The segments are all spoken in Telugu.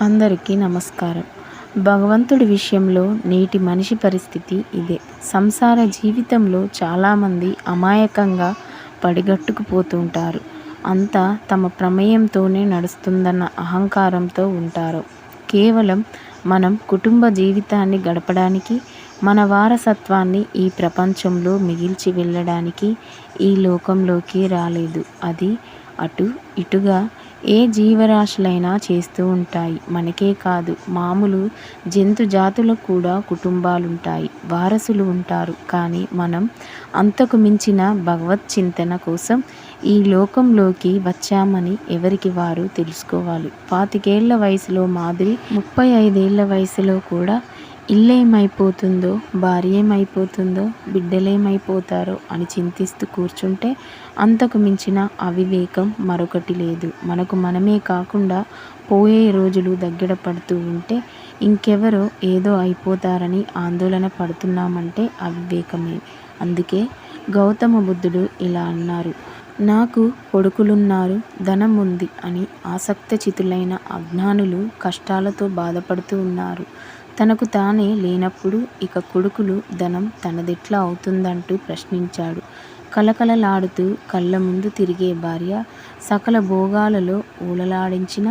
అందరికీ నమస్కారం. భగవంతుడి విషయంలో నేటి మనిషి పరిస్థితి ఇదే. సంసార జీవితంలో చాలామంది అమాయకంగా పడిగట్టుకుపోతుంటారు. అంతా తమ ప్రమేయంతోనే నడుస్తుందన్న అహంకారంతో ఉంటారు. కేవలం మనం కుటుంబ జీవితాన్ని గడపడానికి మన వారసత్వాన్ని ఈ ప్రపంచంలో మిగిల్చి వెళ్ళడానికి ఈ లోకంలోకి రాలేదు. అది అటు ఇటుగా ఏ జీవరాశులైనా చేస్తూ ఉంటాయి. మనకే కాదు మామూలు జంతు జాతులకు కూడా కుటుంబాలుంటాయి వారసులు ఉంటారు. కానీ మనం అంతకు మించిన భగవత్ చింతన కోసం ఈ లోకంలోకి వచ్చామని ఎవరికి వారు తెలుసుకోవాలి? పాతికేళ్ళ వయసులో మాదిరి ముప్పై ఐదేళ్ళ వయసులో కూడా ఇల్లేమైపోతుందో భార్య ఏమైపోతుందో బిడ్డలేమైపోతారో అని చింతిస్తూ కూర్చుంటే అంతకు మించిన అవివేకం మరొకటి లేదు. మనకు మనమే కాకుండా పోయే రోజులు దగ్గర పడుతూ ఉంటే ఇంకెవరో ఏదో అయిపోతారని ఆందోళన పడుతున్నామంటే అవివేకమే. అందుకే గౌతమ బుద్ధుడు ఇలా అన్నారు నాకు కొడుకులున్నారు ధనం ఉంది అని ఆసక్తచితులైన అజ్ఞానులు కష్టాలతో బాధపడుతూ ఉన్నారు. తనకు తానే లేనప్పుడు ఇక కొడుకులు ధనం తనదెట్లా అవుతుందంటూ ప్రశ్నించాడు. కలకలలాడుతూ కళ్ళ ముందు తిరిగే భార్య సకల భోగాలలో ఊలలాడించిన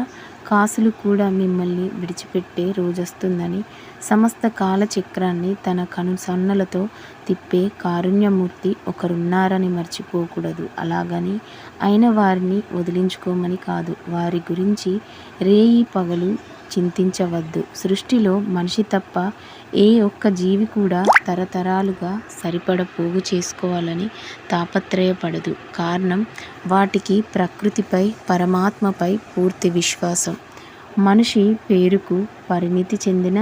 కాసులు కూడా మిమ్మల్ని విడిచిపెట్టే రోజొస్తుందని సమస్త కాలచక్రాన్ని తన కనుసన్నలతో తిప్పే కారుణ్యమూర్తి ఒకరున్నారని మర్చిపోకూడదు. అలాగని అయిన వారిని వదిలించుకోమని కాదు. వారి గురించి రేయి పగలు చింతించవద్దు. సృష్టిలో మనిషి తప్ప ఏ ఒక్క జీవి కూడా తరతరాలుగా సరిపడ పోగు చేసుకోవాలని తాపత్రయపడదు. కారణం వాటికి ప్రకృతిపై పరమాత్మపై పూర్తి విశ్వాసం. మనిషి పేరుకు పరిణితి చెందిన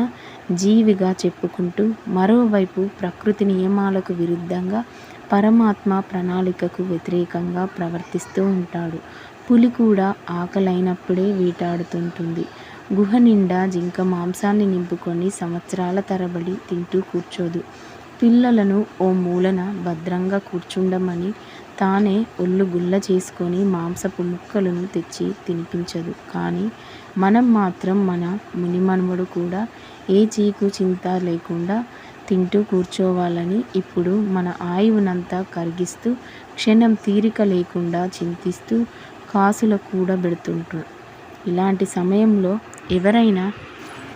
జీవిగా చెప్పుకుంటూ మరోవైపు ప్రకృతి నియమాలకు విరుద్ధంగా పరమాత్మ ప్రణాళికకు వ్యతిరేకంగా ప్రవర్తిస్తూ ఉంటాడు. పులి కూడా ఆకలైనప్పుడే వేటాడుతుంటుంది. గుహ నిండా జింక మాంసాన్ని నింపుకొని సంవత్సరాల తరబడి తింటూ కూర్చోదు. పిల్లలను ఓ మూలన భద్రంగా కూర్చుండమని తానే ఒళ్ళు గుల్ల చేసుకొని మాంసపు ముక్కలను తెచ్చి తినిపించదు. కానీ మనం మాత్రం మన మునిమనుమడు కూడా ఏ చీకు చింత లేకుండా తింటూ కూర్చోవాలని ఇప్పుడు మన ఆయువునంతా కరిగిస్తూ క్షణం తీరిక లేకుండా చింతిస్తూ కాసుల కూడబెడుతుంటాం ఇలాంటి సమయంలో ఎవరైనా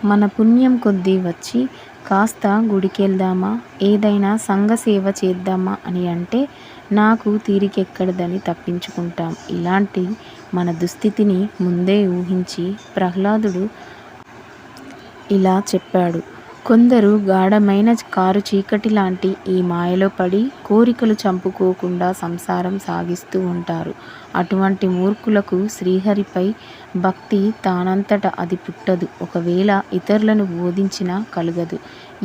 మన పుణ్యం కొద్దీ వచ్చి కాస్త గుడికెళ్దామా? ఏదైనా సంఘ సేవ చేద్దామా అని అంటే నాకు తీరికెక్కడదని తప్పించుకుంటాం. ఇలాంటి మన దుస్థితిని ముందే ఊహించి ప్రహ్లాదుడు ఇలా చెప్పాడు. కొందరు గాఢమైన కారు చీకటి లాంటి ఈ మాయలో పడి కోరికలు చంపుకోకుండా సంసారం సాగిస్తూ ఉంటారు. అటువంటి మూర్ఖులకు శ్రీహరిపై భక్తి తానంతట అది పుట్టదు. ఒకవేళ ఇతరులను బోధించినా కలగదు.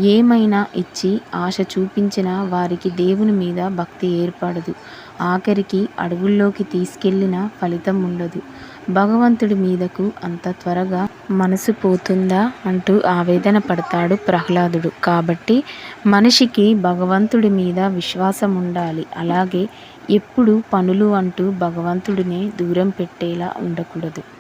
ఏమైనా ఇచ్చి ఆశ చూపించినా వారికి దేవుని మీద భక్తి ఏర్పడదు. ఆఖరికి అడవుల్లోకి తీసుకెళ్ళిన ఫలితం ఉండదు. భగవంతుడి మీదకు అంత త్వరగా మనసు పోతుందా అంటూ ఆవేదన పడతాడు ప్రహ్లాదుడు. కాబట్టి మనిషికి భగవంతుడి మీద విశ్వాసం ఉండాలి. అలాగే ఎప్పుడు పనులు అంటూ భగవంతుడినే దూరం పెట్టేలా ఉండకూడదు.